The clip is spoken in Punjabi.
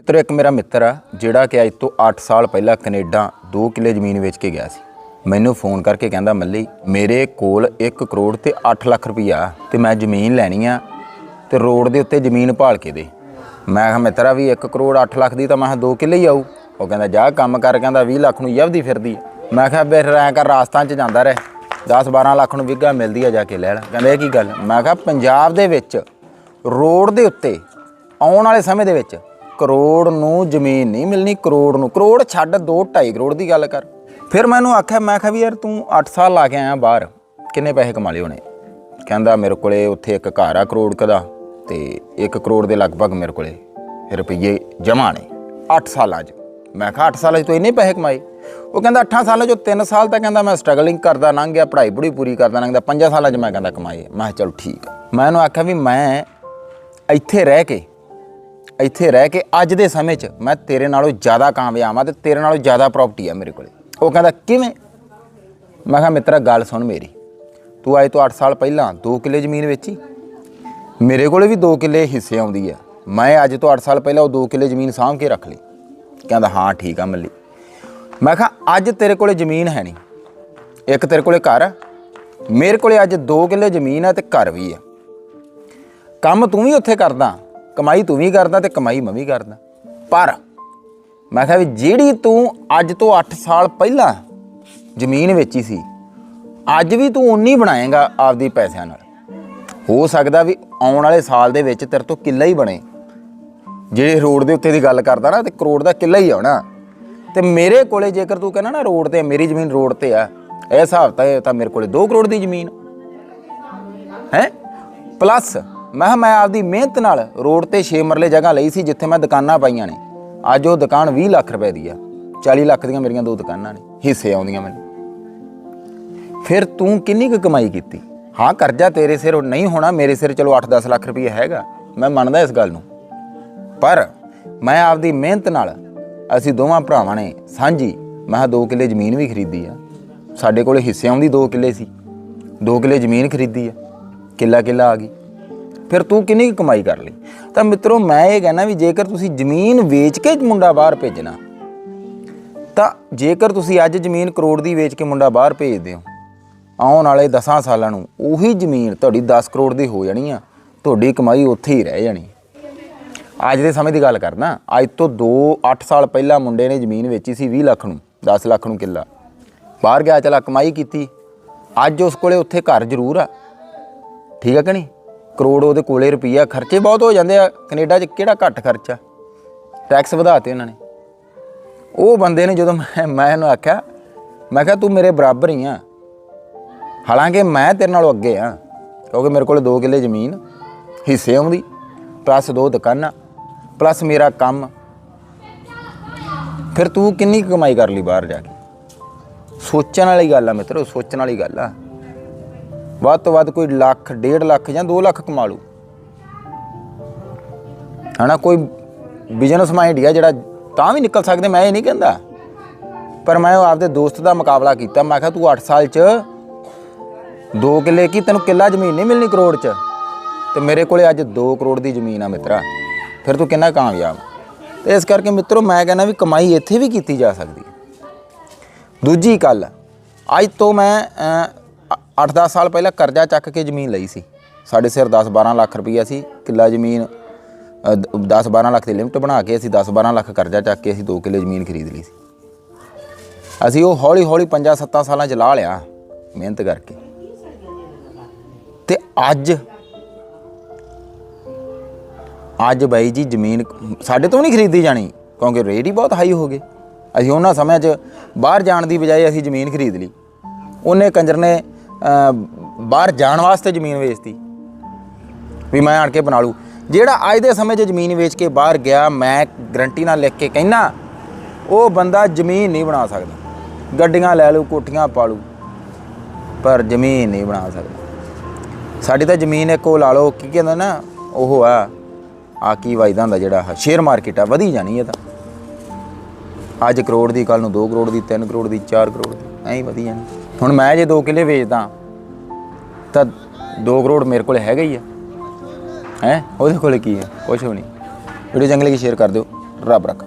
ਮਿੱਤਰ, ਇੱਕ ਮੇਰਾ ਮਿੱਤਰ ਆ, ਜਿਹੜਾ ਕਿ ਅੱਜ ਤੋਂ 8 ਸਾਲ ਪਹਿਲਾਂ ਕੈਨੇਡਾ 2 ਕਿੱਲੇ ਜ਼ਮੀਨ ਵੇਚ ਕੇ ਗਿਆ ਸੀ। ਮੈਨੂੰ ਫੋਨ ਕਰਕੇ ਕਹਿੰਦਾ, ਮੱਲੀ, ਮੇਰੇ ਕੋਲ 1 ਕਰੋੜ ਤੇ 8 ਲੱਖ ਰੁਪਈਆ ਤੇ ਮੈਂ ਜ਼ਮੀਨ ਲੈਣੀ ਆ ਤੇ ਰੋਡ ਦੇ ਉੱਤੇ ਜ਼ਮੀਨ ਭਾਲ ਕੇ ਦੇ। ਮੈਂ ਕਿਹਾ, ਮਿੱਤਰਾ ਵੀ 1 ਕਰੋੜ 8 ਲੱਖ ਦੀ ਤਾਂ ਮੈਂ ਕਿਹਾ 2 ਕਿੱਲੇ ਹੀ ਆਊ। ਉਹ ਕਹਿੰਦਾ, ਜਾ ਕੰਮ ਕਰ, ਕਹਿੰਦਾ 20 ਲੱਖ ਨੂੰ ਯਵਦੀ ਫਿਰਦੀ ਮੈਂ ਕਿਹਾ, ਬੇ ਐਂ ਕਰ, ਰਾਜਸਥਾਨ ਚ ਜਾਂਦਾ ਰਹਿ। 10 12 ਲੱਖ ਨੂੰ ਵਿਗਾ ਮਿਲਦੀ ਆ, ਜਾ ਕੇ ਲੈ ਲੈ। ਕਹਿੰਦਾ, ਇਹ ਕੀ ਗੱਲ? ਮੈਂ ਕਿਹਾ, ਪੰਜਾਬ ਦੇ ਵਿੱਚ ਰੋਡ ਦੇ ਉੱਤੇ ਆਉਣ ਵਾਲੇ ਸਮੇਂ ਦੇ ਵਿੱਚ ਕਰੋੜ ਨੂੰ ਜ਼ਮੀਨ ਨਹੀਂ ਮਿਲਣੀ, ਕਰੋੜ ਨੂੰ, ਕਰੋੜ ਛੱਡ 2 2.5 ਕਰੋੜ ਦੀ ਗੱਲ ਕਰ। ਫਿਰ ਮੈਨੂੰ ਆਖਿਆ, ਮੈਂ ਕਿਹਾ ਵੀ ਯਾਰ ਤੂੰ 8 ਸਾਲ ਲਾ ਕੇ ਆਇਆ ਬਾਹਰ, ਕਿੰਨੇ ਪੈਸੇ ਕਮਾ ਲਏ ਉਹਨੇ? ਕਹਿੰਦਾ, ਮੇਰੇ ਕੋਲੇ ਉੱਥੇ ਇੱਕ ਘਰ ਆ ਕਰੋੜ ਕਦਾ ਦਾ ਤੇ 1 ਕਰੋੜ ਦੇ ਲਗਭਗ ਮੇਰੇ ਕੋਲੇ ਰੁਪਈਏ ਜਮ੍ਹਾਂ ਨੇ 8 ਸਾਲਾਂ 'ਚ। ਮੈਂ ਕਿਹਾ 8 ਸਾਲਾਂ 'ਚ ਤੂੰ ਇੰਨੇ ਪੈਸੇ ਕਮਾਏ? ਉਹ ਕਹਿੰਦਾ 8 ਸਾਲਾਂ 'ਚੋਂ 3 ਸਾਲ ਤਾਂ ਕਹਿੰਦਾ ਮੈਂ ਸਟਰਗਲਿੰਗ ਕਰਦਾ ਲੰਘ ਗਿਆ ਪੜ੍ਹਾਈ ਪੜ੍ਹੀ ਪੂਰੀ ਕਰਦਾ ਲੰਘਦਾ 5 ਸਾਲਾਂ 'ਚ ਮੈਂ ਕਹਿੰਦਾ ਕਮਾਏ। ਮੈਂ ਕਿਹਾ, ਚਲੋ ਠੀਕ ਆ। ਮੈਂ ਉਹਨੂੰ ਆਖਿਆ ਵੀ ਮੈਂ ਇੱਥੇ ਰਹਿ ਕੇ ਇੱਥੇ ਰਹਿ ਕੇ ਅੱਜ ਦੇ ਸਮੇਂ 'ਚ ਮੈਂ ਤੇਰੇ ਨਾਲੋਂ ਜ਼ਿਆਦਾ ਕਾਮਯਾਬ ਆ ਤੇ ਤੇਰੇ ਨਾਲੋਂ ਜ਼ਿਆਦਾ ਪ੍ਰਾਪਰਟੀ ਆ ਮੇਰੇ ਕੋਲੇ। ਉਹ ਕਹਿੰਦਾ, ਕਿਵੇਂ? ਮੈਂ ਕਿਹਾ, ਮਿੱਤਰਾ, ਗੱਲ ਸੁਣ ਮੇਰੀ। ਤੂੰ ਅੱਜ ਤੋਂ 8 ਸਾਲ ਪਹਿਲਾਂ 2 ਕਿੱਲੇ ਜ਼ਮੀਨ ਵੇਚੀ। ਮੇਰੇ ਕੋਲੇ ਵੀ 2 ਕਿੱਲੇ ਹਿੱਸੇ ਆਉਂਦੀ ਆ। ਮੈਂ ਅੱਜ ਤੋਂ 8 ਸਾਲ ਪਹਿਲਾਂ ਉਹ 2 ਕਿੱਲੇ ਜ਼ਮੀਨ ਸਾਂਭ ਕੇ ਰੱਖ ਲਈ। ਕਹਿੰਦਾ, ਹਾਂ, ਠੀਕ ਆ, ਮੱਲੀ ਮੈਂ ਕਿਹਾ, ਅੱਜ ਤੇਰੇ ਕੋਲੇ ਜ਼ਮੀਨ ਹੈ ਨਹੀਂ। ਇੱਕ ਤੇਰੇ ਕੋਲੇ ਘਰ ਮੇਰੇ ਕੋਲੇ ਅੱਜ 2 ਕਿੱਲੇ ਜ਼ਮੀਨ ਆ ਤੇ ਘਰ ਵੀ ਆ। ਕੰਮ ਤੂੰ ਵੀ ਉੱਥੇ ਕਰਦਾ। ਕਮਾਈ ਤੂੰ ਵੀ ਕਰਦਾ ਤੇ ਕਮਾਈ ਮੈਂ ਵੀ ਕਰਦਾ। ਪਰ ਮੈਂ ਕਿਹਾ ਵੀ ਜਿਹੜੀ ਤੂੰ ਅੱਜ ਤੋਂ 8 ਸਾਲ ਪਹਿਲਾਂ ਜ਼ਮੀਨ ਵੇਚੀ ਸੀ, ਅੱਜ ਵੀ ਤੂੰ ਉਨੀ ਬਣਾਏਗਾ ਆਪਦੀ ਪੈਸਿਆਂ ਨਾਲ। ਹੋ ਸਕਦਾ ਵੀ ਆਉਣ ਵਾਲੇ ਸਾਲ ਦੇ ਵਿੱਚ ਤੇਰੇ ਤੋਂ ਕਿੱਲਾ ਹੀ ਬਣੇ। ਜਿਹੜੇ ਰੋਡ ਦੇ ਉੱਤੇ ਦੀ ਗੱਲ ਕਰਦਾ ਨਾ, ਤੇ ਕਰੋੜ ਦਾ ਕਿੱਲਾ ਹੀ ਆਉਣਾ ਤੇ ਮੇਰੇ ਕੋਲੇ ਜੇਕਰ ਤੂੰ ਕਹਿੰਦਾ ਨਾ ਰੋਡ ਤੇ ਮੇਰੀ ਜ਼ਮੀਨ ਰੋਡ ਤੇ ਆ, ਇਹ ਹਿਸਾਬ ਤਾਂ ਇਹ ਤਾਂ ਮੇਰੇ ਕੋਲੇ 2 ਕਰੋੜ ਦੀ ਜ਼ਮੀਨ। ਹੈ? ਪਲੱਸ ਮੈਂ ਕਿਹਾ, ਮੈਂ ਆਪਦੀ ਮਿਹਨਤ ਨਾਲ ਰੋਡ ਤੇ 6 ਮਰਲੇ ਜਗ੍ਹਾ ਲਈ ਸੀ ਜਿੱਥੇ ਮੈਂ ਦੁਕਾਨਾਂ ਪਾਈਆਂ ਨੇ। ਅੱਜ ਉਹ ਦੁਕਾਨ 20 ਲੱਖ ਰੁਪਏ ਦੀ ਆ। 40 ਲੱਖ ਦੀਆਂ ਮੇਰੀਆਂ ਦੋ ਦੁਕਾਨਾਂ ਨੇ, ਹਿੱਸੇ ਆਉਂਦੀਆਂ ਮੈਨੂੰ। ਫਿਰ ਤੂੰ ਕਿੰਨੀ ਕੁ ਕਮਾਈ ਕੀਤੀ? ਹਾਂ, ਕਰਜ਼ਾ ਤੇਰੇ ਸਿਰ ਨਹੀਂ ਹੋਣਾ, ਮੇਰੇ ਸਿਰ ਚਲੋ 8-10 ਲੱਖ ਰੁਪਏ ਹੈਗਾ। ਮੈਂ ਮੰਨਦਾ ਇਸ ਗੱਲ ਨੂੰ। ਪਰ ਮੈਂ ਆਪਦੀ ਮਿਹਨਤ ਨਾਲ ਅਸੀਂ ਦੋਵਾਂ ਭਰਾਵਾਂ ਨੇ ਸਾਂਝੀ, ਮੈਂ ਕਿਹਾ, ਦੋ ਕਿੱਲੇ ਜ਼ਮੀਨ ਵੀ ਖਰੀਦੀ ਆ। ਸਾਡੇ ਕੋਲੇ ਹਿੱਸੇ ਆਉਂਦੀ 2 ਕਿੱਲੇ ਸੀ। 2 ਕਿੱਲੇ ਜ਼ਮੀਨ ਖਰੀਦੀ ਆ। ਕਿੱਲਾ ਕਿੱਲਾ ਆ ਗਈ। ਫਿਰ ਤੂੰ ਕਿੰਨੀ ਕੁ ਕਮਾਈ ਕਰ ਲਈ? ਤਾਂ ਮਿੱਤਰੋ, ਮੈਂ ਇਹ ਕਹਿਣਾ ਵੀ ਜੇਕਰ ਤੁਸੀਂ ਜ਼ਮੀਨ ਵੇਚ ਕੇ ਮੁੰਡਾ ਬਾਹਰ ਭੇਜਣਾ, ਤਾਂ ਜੇਕਰ ਤੁਸੀਂ ਅੱਜ ਜ਼ਮੀਨ ਕਰੋੜ ਦੀ ਵੇਚ ਕੇ ਮੁੰਡਾ ਬਾਹਰ ਭੇਜਦੇ ਹੋ, ਆਉਣ ਵਾਲੇ 10 ਸਾਲਾਂ ਨੂੰ ਉਹੀ ਜ਼ਮੀਨ ਤੁਹਾਡੀ 10 ਕਰੋੜ ਦੀ ਹੋ ਜਾਣੀ ਆ, ਤੁਹਾਡੀ ਕਮਾਈ ਉੱਥੇ ਹੀ ਰਹਿ ਜਾਣੀ। ਅੱਜ ਦੇ ਸਮੇਂ ਦੀ ਗੱਲ ਕਰਨਾ ਅੱਜ ਤੋਂ 2 8 ਸਾਲ ਪਹਿਲਾਂ ਮੁੰਡੇ ਨੇ ਜ਼ਮੀਨ ਵੇਚੀ ਸੀ 20 ਲੱਖ ਨੂੰ 10 ਲੱਖ ਨੂੰ ਕਿੱਲਾ। ਬਾਹਰ ਗਿਆ, ਚਲਾ ਕਮਾਈ ਕੀਤੀ। ਅੱਜ ਉਸ ਕੋਲੇ ਉੱਥੇ ਘਰ ਜ਼ਰੂਰ ਆ। ਠੀਕ ਆ ਕਿ ਨਹੀਂ? ਕਰੋੜ ਉਹਦੇ ਕੋਲੇ ਰੁਪਈਆ ਖਰਚੇ ਬਹੁਤ ਹੋ ਜਾਂਦੇ ਆ। ਕੈਨੇਡਾ 'ਚ ਕਿਹੜਾ ਘੱਟ ਖਰਚਾ? ਟੈਕਸ ਵਧਾਤੇ ਉਹਨਾਂ ਨੇ। ਉਹ ਬੰਦੇ ਨੇ ਜਦੋਂ ਮੈਂ ਮੈਂ ਇਹਨੂੰ ਆਖਿਆ, ਮੈਂ ਕਿਹਾ, ਤੂੰ ਮੇਰੇ ਬਰਾਬਰ ਹੀ ਆ। ਹਾਲਾਂਕਿ ਮੈਂ ਤੇਰੇ ਨਾਲੋਂ ਅੱਗੇ ਆ, ਕਿਉਂਕਿ ਮੇਰੇ ਕੋਲ 2 ਕਿੱਲੇ ਜ਼ਮੀਨ, ਹਿੱਸੇ ਆਉਂਦੀ ਪਲੱਸ ਦੋ ਦੁਕਾਨਾਂ ਪਲੱਸ ਮੇਰਾ ਕੰਮ। ਫਿਰ ਤੂੰ ਕਿੰਨੀ ਕੁ ਕਮਾਈ ਕਰ ਲਈ ਬਾਹਰ ਜਾ ਕੇ? ਸੋਚਣ ਵਾਲੀ ਗੱਲ ਆ ਮਿੱਤਰੋ, ਸੋਚਣ ਵਾਲੀ ਗੱਲ ਆ। ਵੱਧ ਤੋਂ ਵੱਧ ਕੋਈ ਲੱਖ, ਡੇਢ ਲੱਖ ਜਾਂ 2 ਲੱਖ ਕਮਾ ਲੂ ਹਨਾ, ਕੋਈ ਬਿਜ਼ਨਸ ਮਾਈਂਡ ਆ ਜਿਹੜਾ ਤਾਂ ਵੀ ਨਿਕਲ ਸਕਦੇ, ਮੈਂ ਇਹ ਨਹੀਂ ਕਹਿੰਦਾ। ਪਰ ਮੈਂ ਉਹ ਆਪਦੇ ਦੋਸਤ ਦਾ ਮੁਕਾਬਲਾ ਕੀਤਾ, ਮੈਂ ਕਿਹਾ ਤੂੰ 8 ਸਾਲ ਚ 2 ਕਿੱਲੇ ਕੀ, ਤੈਨੂੰ ਕਿੱਲਾ ਜ਼ਮੀਨ ਨਹੀਂ ਮਿਲਣੀ ਕਰੋੜ ਚ? ਤੇ ਮੇਰੇ ਕੋਲੇ ਅੱਜ 2 ਕਰੋੜ ਦੀ ਜ਼ਮੀਨ ਆ ਮਿੱਤਰਾ, ਫਿਰ ਤੂੰ ਕਿੰਨਾ ਕਾਮਯਾਬ? ਤੇ ਇਸ ਕਰਕੇ ਮਿੱਤਰੋ, ਮੈਂ ਕਹਿੰਦਾ ਵੀ ਕਮਾਈ ਇੱਥੇ ਵੀ ਕੀਤੀ ਜਾ ਸਕਦੀ ਦੂਜੀ ਗੱਲ, ਅੱਜ ਤੋਂ ਮੈਂ 8-10 ਸਾਲ ਪਹਿਲਾਂ ਕਰਜ਼ਾ ਚੱਕ ਕੇ ਜ਼ਮੀਨ ਲਈ ਸੀ। ਸਾਡੇ ਸਿਰ 10-12 ਲੱਖ ਰੁਪਈਆ ਸੀ। ਕਿੱਲਾ ਜ਼ਮੀਨ 10-12 ਲੱਖ ਦੀ ਲਿਮਟ ਬਣਾ ਕੇ ਅਸੀਂ 10-12 ਲੱਖ ਕਰਜ਼ਾ ਚੱਕ ਕੇ ਅਸੀਂ 2 ਕਿੱਲੇ ਜ਼ਮੀਨ ਖਰੀਦ ਲਈ ਸੀ। ਅਸੀਂ ਉਹ ਹੌਲੀ-ਹੌਲੀ 5-7 ਸਾਲਾਂ ਚ ਲਾ ਲਿਆ ਮਿਹਨਤ ਕਰਕੇ। ਤੇ ਅੱਜ ਅੱਜ ਬਾਈ ਜੀ ਜ਼ਮੀਨ ਸਾਡੇ ਤੋਂ ਨਹੀਂ ਖਰੀਦੀ ਜਾਣੀ, ਕਿਉਂਕਿ ਰੇਟ ਹੀ ਬਹੁਤ ਹਾਈ ਹੋ ਗਏ। ਅਸੀਂ ਉਹਨਾਂ ਸਮਿਆਂ 'ਚ ਬਾਹਰ ਜਾਣ ਦੀ ਬਜਾਏ ਅਸੀਂ ਜ਼ਮੀਨ ਖਰੀਦ ਲਈ। ਉਹਨੇ ਕੰਜਰ ਨੇ ਬਾਹਰ ਜਾਣ ਵਾਸਤੇ ਜ਼ਮੀਨ ਵੇਚਤੀ। ਵੀ ਮੈਂ ਆਣ ਕੇ ਬਣਾ ਲੂ ਜਿਹੜਾ ਅੱਜ ਦੇ ਸਮੇਂ 'ਚ ਜ਼ਮੀਨ ਵੇਚ ਕੇ ਬਾਹਰ ਗਿਆ, ਮੈਂ ਗਰੰਟੀ ਨਾਲ ਲਿਖ ਕੇ ਕਹਿਣਾ ਉਹ ਬੰਦਾ ਜ਼ਮੀਨ ਨਹੀਂ ਬਣਾ ਸਕਦਾ। ਗੱਡੀਆਂ ਲੈ ਲੂ ਕੋਠੀਆਂ ਪਾ ਲੂ ਪਰ ਜ਼ਮੀਨ ਨਹੀਂ ਬਣਾ ਸਕਦਾ। ਸਾਡੀ ਤਾਂ ਜ਼ਮੀਨ ਇੱਕ ਉਹ ਲਾ ਲਓ, ਕੀ ਕਹਿੰਦਾ ਨਾ, ਉਹ ਆ ਆ ਕੀ ਵਜਦਾ ਹੁੰਦਾ ਜਿਹੜਾ ਸ਼ੇਅਰ ਮਾਰਕੀਟ ਆ, ਵਧੀ ਜਾਣੀ ਇਹ ਤਾਂ। ਅੱਜ ਕਰੋੜ ਦੀ ਕੱਲ ਨੂੰ 2 ਕਰੋੜ ਦੀ 3 ਕਰੋੜ ਦੀ 4 ਕਰੋੜ ਦੀ, ਐਂ ਹੀ ਵਧੀ ਜਾਣੀ। ਹੁਣ ਮੈਂ ਜੇ 2 ਕਿੱਲੇ ਵੇਚਦਾ, ਤਾਂ 2 ਕਰੋੜ ਮੇਰੇ ਕੋਲ ਹੈਗਾ ਹੀ ਆ। ਹੈ? ਉਹਦੇ ਕੋਲ ਕੀ ਹੈ ਕੁਛ ਵੀ ਨਹੀਂ। ਵੀਡੀਓ ਚੰਗੀ ਲੱਗੀ ਸ਼ੇਅਰ ਕਰ ਦਿਓ। ਰੱਬ ਰੱਖ।